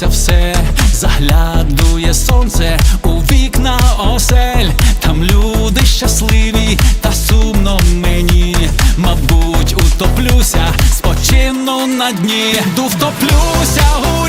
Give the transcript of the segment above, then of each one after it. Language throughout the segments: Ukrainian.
змінилося все, заглядує сонце у вікна осель, там люди щасливі, та сумно мені, мабуть, утоплюся, спочину на дні, ду втоплюся.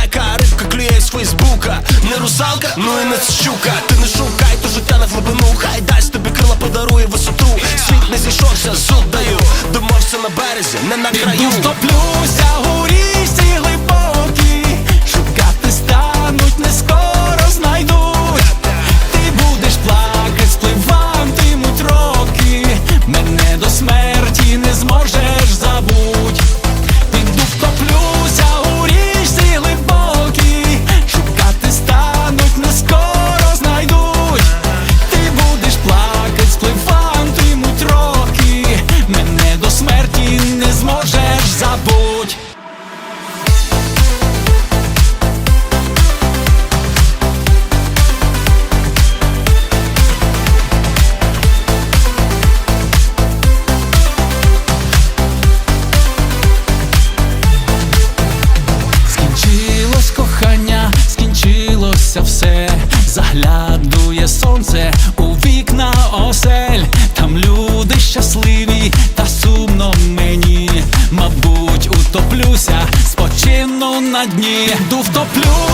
лайка, рибка клює з фейсбука, не русалка, ну і не щука, ти не шукай, то життя на глибину, хай дасть тобі крила подарує висоту, світ не зійшовся, зуд даю, домовся на березі, не на краю. Топлюся, горі дивишся все, заглядує сонце у вікна осель, там люди щасливі, та сумно мені, мабуть, утоплюся, спочину на дні, Ду втоплю.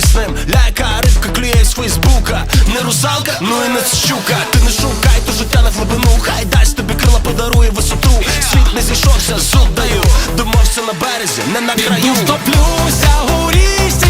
Виснем Ляйка рибка клює з Фейсбука. Не русалка, ну і не щука. Ти не шукай, то життя на глибину. Хай дасть тобі крила подарує висоту. Світ не зійшовся, зуд даю. Домовся на березі, не на краю. Піду втоплюся у річці